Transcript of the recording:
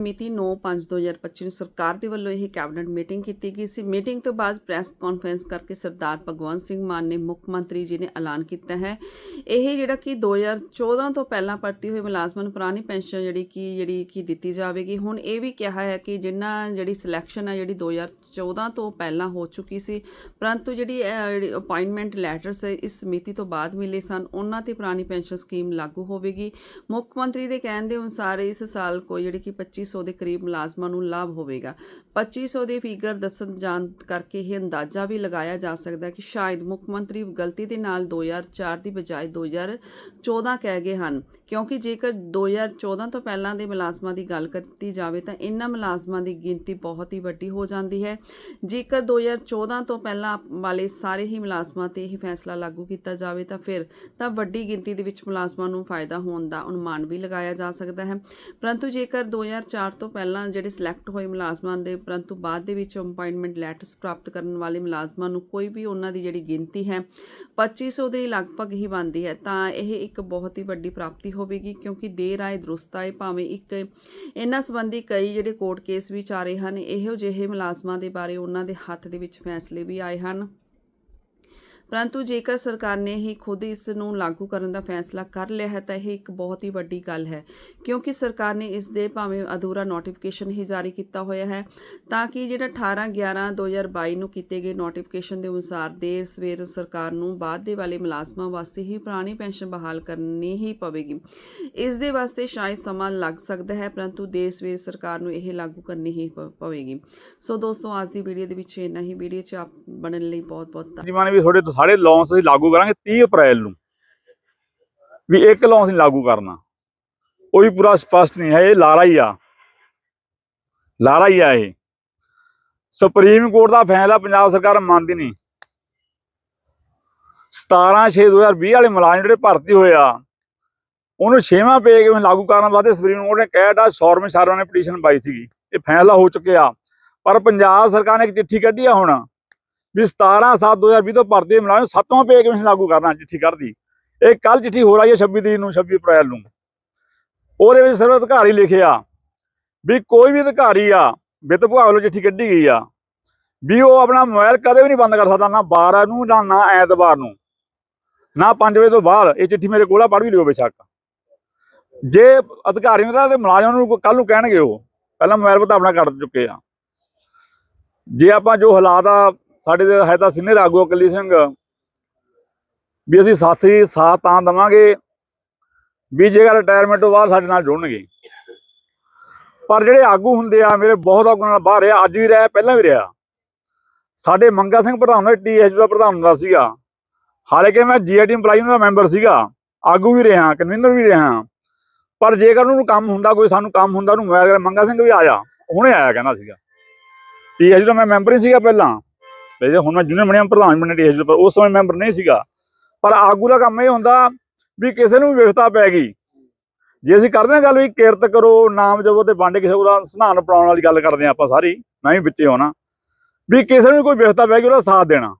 ਮਿਤੀ 9/5/2025 ਨੂੰ ਸਰਕਾਰ ਦੇ ਵੱਲੋਂ ਇਹ ਕੈਬਨਿਟ ਮੀਟਿੰਗ ਕੀਤੀ ਗਈ ਸੀ। ਮੀਟਿੰਗ ਤੋਂ ਬਾਅਦ ਪ੍ਰੈਸ ਕਾਨਫਰੰਸ ਕਰਕੇ ਸਰਦਾਰ ਭਗਵੰਤ ਸਿੰਘ ਮਾਨ ਨੇ ਮੁੱਖ ਮੰਤਰੀ ਜੀ ਨੇ ਐਲਾਨ ਕੀਤਾ ਹੈ। ਇਹ ਜਿਹੜਾ ਕਿ 2014 ਤੋਂ ਪਹਿਲਾਂ ਭਰਤੀ ਹੋਏ ਮੁਲਾਜ਼ਮਾਂ ਨੂੰ ਪੁਰਾਣੀ ਪੈਨਸ਼ਨ ਜਿਹੜੀ ਕਿ ਜਿਹੜੀ ਕਿ ਦਿੱਤੀ ਜਾਵੇਗੀ। ਹੁਣ ਇਹ ਵੀ ਕਿਹਾ ਹੈ ਕਿ ਜਿਨ੍ਹਾਂ ਜਿਹੜੀ ਸਿਲੈਕਸ਼ਨ ਹੈ ਜਿਹੜੀ 2014 ਤੋਂ ਪਹਿਲਾਂ ਹੋ ਚੁੱਕੀ ਸੀ, ਪਰੰਤੂ ਜਿਹੜੀ ਅਪਾਇੰਟਮੈਂਟ ਲੈਟਰਸ ਇਸ ਮਿਤੀ ਤੋਂ ਬਾਅਦ ਮਿਲੇ ਸਨ, ਉਹਨਾਂ ਤੇ ਪੁਰਾਣੀ ਪੈਨਸ਼ਨ ਸਕੀਮ ਲਾਗੂ ਹੋਵੇਗੀ। ਮੁੱਖ ਮੰਤਰੀ ਦੇ ਕਹਿਣ ਦੇ ਅਨੁਸਾਰ ਇਸ ਸਾਲ ਕੋਈ ਜਿਹੜੀ ਕਿ 2500 ਦੇ ਕਰੀਬ ਮੁਲਾਜ਼ਮਾਂ ਨੂੰ ਲਾਭ ਹੋਵੇਗਾ। 2500 ਦੇ ਫਿਗਰ ਦੱਸਣ ਜਾਣ ਕਰਕੇ ਇਹ ਅੰਦਾਜ਼ਾ ਵੀ ਲਗਾਇਆ ਜਾ ਸਕਦਾ ਕਿ ਸ਼ਾਇਦ ਮੁੱਖ ਮੰਤਰੀ ਗਲਤੀ ਦੇ ਨਾਲ 2004 ਦੀ ਬਜਾਏ 2014 ਕਹਿ ਗਏ ਹਨ। ਕਿਉਂਕਿ ਜੇਕਰ 2014 ਤੋਂ ਪਹਿਲਾਂ ਦੇ ਮੁਲਾਜ਼ਮਾਂ ਦੀ ਗੱਲ ਕੀਤੀ ਜਾਵੇ ਤਾਂ ਇਹਨਾਂ ਮੁਲਾਜ਼ਮਾਂ ਦੀ ਗਿਣਤੀ ਬਹੁਤ ਹੀ ਵੱਡੀ ਹੋ ਜਾਂਦੀ ਹੈ। ਜੇਕਰ 2014 ਤੋਂ ਪਹਿਲਾਂ ਵਾਲੇ ਸਾਰੇ ਹੀ ਮੁਲਾਜ਼ਮਾਂ ਤੇ ਇਹ ਫੈਸਲਾ ਲਾਗੂ ਕੀਤਾ ਜਾਵੇ ਤਾਂ ਫਿਰ ਤਾਂ ਵੱਡੀ ਗਿਣਤੀ ਦੇ ਵਿੱਚ ਮੁਲਾਜ਼ਮਾਂ ਨੂੰ ਫਾਇਦਾ ਹੋਣ ਦਾ ਅਨੁਮਾਨ ਵੀ ਲਗਾਇਆ ਜਾ ਸਕਦਾ ਹੈ। ਪਰੰਤੂ ਜੇਕਰ 2004 ਤੋਂ ਪਹਿਲਾਂ ਜਿਹੜੇ ਸਿਲੈਕਟ ਹੋਏ ਮੁਲਾਜ਼ਮਾਂ ਦੇ, ਪਰੰਤੂ ਬਾਅਦ ਦੇ ਵਿੱਚ ਅਪਾਇੰਟਮੈਂਟ ਲੈਟਰਸ ਪ੍ਰਾਪਤ ਕਰਨ ਵਾਲੇ ਮੁਲਾਜ਼ਮਾਂ ਨੂੰ ਕੋਈ ਵੀ ਉਹਨਾਂ ਦੀ ਜਿਹੜੀ ਗਿਣਤੀ ਹੈ 2500 ਦੇ ਲਗਭਗ ਹੀ ਬਣਦੀ ਹੈ। ਤਾਂ ਇਹ ਇੱਕ ਬਹੁਤ ਹੀ ਵੱਡੀ ਪ੍ਰਾਪਤੀ ਹੋਵੇਗੀ ਕਿਉਂਕਿ ਦੇਰ ਆਏ, ਦਰੁਸਤ ਆਏ, ਭਾਵੇਂ ਇੱਕ ਇਹਨਾਂ ਸੰਬੰਧੀ ਕਈ ਜਿਹੜੇ ਕੋਰਟ ਕੇਸ ਵੀ ਚੱਲ ਰਹੇ ਹਨ, ਇਹੋ ਜਿਹੇ ਮੁਲਾਜ਼ਮਾਂ ਦੇ ਬਾਰੇ ਉਹਨਾਂ ਦੇ ਹੱਥ ਦੇ ਵਿੱਚ ਫੈਸਲੇ ਵੀ ਆਏ ਹਨ। ਪਰੰਤੂ ਜੇਕਰ ਸਰਕਾਰ ਨੇ ਹੀ ਖੁਦ ਇਸ ਨੂੰ ਲਾਗੂ ਕਰਨ ਦਾ ਫੈਸਲਾ ਕਰ ਲਿਆ ਹੈ, ਤਾਂ ਇਹ ਇੱਕ ਬਹੁਤ ਹੀ ਵੱਡੀ ਗੱਲ ਹੈ, ਕਿਉਂਕਿ ਸਰਕਾਰ ਨੇ ਇਸ ਦੇ ਭਾਵੇਂ ਅਧੂਰਾ ਨੋਟੀਫਿਕੇਸ਼ਨ ਹੀ ਜਾਰੀ ਕੀਤਾ ਹੋਇਆ ਹੈ, ਤਾਂ ਕਿ ਜਿਹੜਾ 18 11 2022 ਨੂੰ ਕੀਤੇ ਗਏ ਨੋਟੀਫਿਕੇਸ਼ਨ ਦੇ ਅਨੁਸਾਰ ਦੇਰ ਸਵੇਰ ਸਰਕਾਰ ਨੂੰ ਬਾਅਦ ਦੇ ਵਾਲੇ ਮੁਲਾਜ਼ਮਾਂ ਵਾਸਤੇ ਹੀ ਪੁਰਾਣੀ ਪੈਨਸ਼ਨ ਬਹਾਲ ਕਰਨੀ ਹੀ ਪਵੇਗੀ। ਇਸ ਦੇ ਵਾਸਤੇ ਸ਼ਾਇਦ ਸਮਾਂ ਲੱਗ ਸਕਦਾ ਹੈ, ਪਰੰਤੂ ਦੇਰ ਸਵੇਰ ਸਰਕਾਰ ਨੂੰ ਇਹ ਲਾਗੂ ਕਰਨੀ ਹੀ ਪਵੇਗੀ। ਸੋ ਦੋਸਤੋ, ਅੱਜ ਦੀ ਵੀਡੀਓ ਦੇ ਵਿੱਚ ਇੰਨਾ ਹੀ। ਵੀਡੀਓ 'ਚ ਆਪ ਬਣਨ ਲਈ ਬਹੁਤ ਬਹੁਤ ਧੰਨਵਾਦ ਜਿਵੇਂ ਨੇ ਵੀ ਤੁਹਾਡੇ ਸਾਰੇ ਲੌਂਸ ਅਸੀਂ ਲਾਗੂ ਕਰਾਂਗੇ 30 ਅਪ੍ਰੈਲ ਨੂੰ। ਵੀ ਇੱਕ ਲੌਂਸ ਨਹੀਂ ਲਾਗੂ ਕਰਨਾ। ਉਹ ਵੀ ਪੂਰਾ ਸਪਸ਼ਟ ਨਹੀਂ ਹੈ, ਇਹ ਲਾਰਾ ਹੀ ਆ। ਲਾਰਾ ਹੀ ਆ ਇਹ। ਸੁਪਰੀਮ ਕੋਰਟ ਦਾ ਫੈਸਲਾ ਪੰਜਾਬ ਸਰਕਾਰ ਮੰਨਦੀ ਨਹੀਂ। 17 6 2020 ਵਾਲੇ ਮੁਲਾਜ਼ਮ ਜਿਹੜੇ ਭਰਤੀ ਹੋਏ ਆ, ਉਹਨੂੰ ਛੇਵਾਂ ਪੇ ਕਿਵੇਂ ਲਾਗੂ ਕਰਨ ਵਾਸਤੇ ਸੁਪਰੀਮ ਕੋਰਟ ਨੇ ਕਹਿਤਾ ਸੌਰਵੇਂ ਸਾਰਾਂ ਨੇ ਪਟੀਸ਼ਨ ਪਾਈ ਸੀਗੀ। ਇਹ ਫੈਸਲਾ ਹੋ ਚੁੱਕਿਆ। ਪਰ ਪੰਜਾਬ ਸਰਕਾਰ ਨੇ ਇੱਕ ਚਿੱਠੀ ਕੱਢੀ ਆ ਹੁਣ। ਵੀ 17 7 2020 ਤੋਂ ਭਰਤੀ ਹੋਏ ਮੁਲਾਜ਼ਮ ਸੱਤਵਾਂ ਪੇ ਕਮਿਸ਼ਨ ਲਾਗੂ ਕਰਨਾ ਚਿੱਠੀ ਕੱਢਦੀ। ਇਹ ਕੱਲ ਚਿੱਠੀ ਹੋ ਰਹੀ ਹੈ 26 ਤਰੀਕ ਨੂੰ 26 ਅਪ੍ਰੈਲ ਨੂੰ। ਉਹਦੇ ਵਿੱਚ ਸਿਰਫ ਅਧਿਕਾਰੀ ਲਿਖਿਆ ਵੀ ਕੋਈ ਵੀ ਅਧਿਕਾਰੀ ਆ, ਵਿੱਤ ਵਿਭਾਗ ਵੱਲੋਂ ਚਿੱਠੀ ਕੱਢੀ ਗਈ ਆ, ਵੀ ਉਹ ਆਪਣਾ ਮੋਬਾਈਲ ਕਦੇ ਵੀ ਨਹੀਂ ਬੰਦ ਕਰ ਸਕਦਾ, ਨਾ 12 ਨੂੰ, ਨਾ ਨਾ ਐਤਵਾਰ ਨੂੰ, ਨਾ 5 ਵਜੇ ਤੋਂ ਬਾਅਦ। ਇਹ ਚਿੱਠੀ ਮੇਰੇ ਕੋਲ ਆ, ਪੜ੍ਹ ਵੀ ਲਿਓ ਬੇਸ਼ੱਕ। ਜੇ ਅਧਿਕਾਰੀ ਨੂੰ ਤਾਂ ਮੁਲਾਜ਼ਮ ਨੂੰ ਕੱਲ ਨੂੰ ਕਹਿਣਗੇ ਉਹ, ਪਹਿਲਾਂ ਮੋਬਾਈਲ ਪਤਾ ਆਪਣਾ ਕੱਢ ਚੁੱਕੇ ਆ। ਜੇ ਆਪਾਂ ਜੋ ਹਾਲਾਤ ਆ ਸਾਡੇ ਦੇ ਹੈ ਤਾਂ ਸੀਨੀਅਰ ਆਗੂ ਅਕਲੀ ਸਿੰਘ। ਵੀ ਅਸੀਂ ਸਾਥੀ ਸਾਥ ਤਾਂ ਦਵਾਂਗੇ, ਵੀ ਜੇਕਰ ਰਿਟਾਇਰਮੈਂਟ ਤੋਂ ਬਾਅਦ ਸਾਡੇ ਨਾਲ ਜੁੜਨਗੇ। ਪਰ ਜਿਹੜੇ ਆਗੂ ਹੁੰਦੇ ਆ, ਮੇਰੇ ਬਹੁਤ ਆਗੂ ਨਾਲ ਬਾਹਰ ਆ ਅੱਜ ਵੀ ਰਿਹਾ, ਪਹਿਲਾਂ ਵੀ ਰਿਹਾ। ਸਾਡੇ ਮੰਗਾ ਸਿੰਘ ਪ੍ਰਧਾਨ ਦਾ ਟੀਐਸ ਦਾ ਪ੍ਰਧਾਨ ਹੁੰਦਾ ਸੀਗਾ। ਹਾਲਾਂਕਿ ਮੈਂ ਜੀਆਈਟੀ EMPLOYE ਦਾ ਮੈਂਬਰ ਸੀਗਾ, ਆਗੂ ਵੀ ਰਿਹਾ, ਕਨਵੀਨਰ ਵੀ ਰਿਹਾ। ਪਰ ਜੇਕਰ ਉਹਨੂੰ ਕੰਮ ਹੁੰਦਾ, ਕੋਈ ਸਾਨੂੰ ਕੰਮ ਹੁੰਦਾ, ਉਹਨੂੰ ਮੈਂ ਮੰਗਾ ਸਿੰਘ ਵੀ ਆਇਆ, ਹੁਣੇ ਆਇਆ ਕਹਿੰਦਾ ਸੀਗਾ। ਟੀਐਸ ਦਾ ਮੈਂ ਮੈਂਬਰ ਹੀ ਸੀਗਾ ਪਹਿਲਾਂ। ਤੇ ਹੁਣ ਮੈਂ ਜੂਨੀਅਰ ਬਣਿਆ ਪ੍ਰਧਾਨ ਬਣਿਆ ਟੀਐਸ ਪਰ ਉਸ ਸਮੇਂ ਮੈਂਬਰ ਨਹੀਂ ਸੀਗਾ। ਪਰ ਆਗੂ ਦਾ ਕੰਮ ਇਹ ਹੁੰਦਾ ਵੀ ਕਿਸੇ ਨੂੰ ਵੀ ਵਿਵਸਥਾ ਪੈ ਗਈ। ਜੇ ਅਸੀਂ ਕਰਦੇ ਹਾਂ ਗੱਲ ਵੀ ਕਿਰਤ ਕਰੋ, ਨਾਮ ਜਪੋ ਤੇ ਵੰਡ ਕਿਸੇ ਦਾ ਸਨਾਨ ਪੜਾਉਣ ਵਾਲੀ ਗੱਲ ਕਰਦੇ ਹਾਂ ਆਪਾਂ ਸਾਰੀ, ਮੈਂ ਵੀ ਵਿੱਚੇ ਹੋਣਾ। ਵੀ ਕਿਸੇ ਨੂੰ ਕੋਈ ਵਿਵਸਥਾ ਪੈ ਗਈ, ਉਹਦਾ ਸਾਥ ਦੇਣਾ।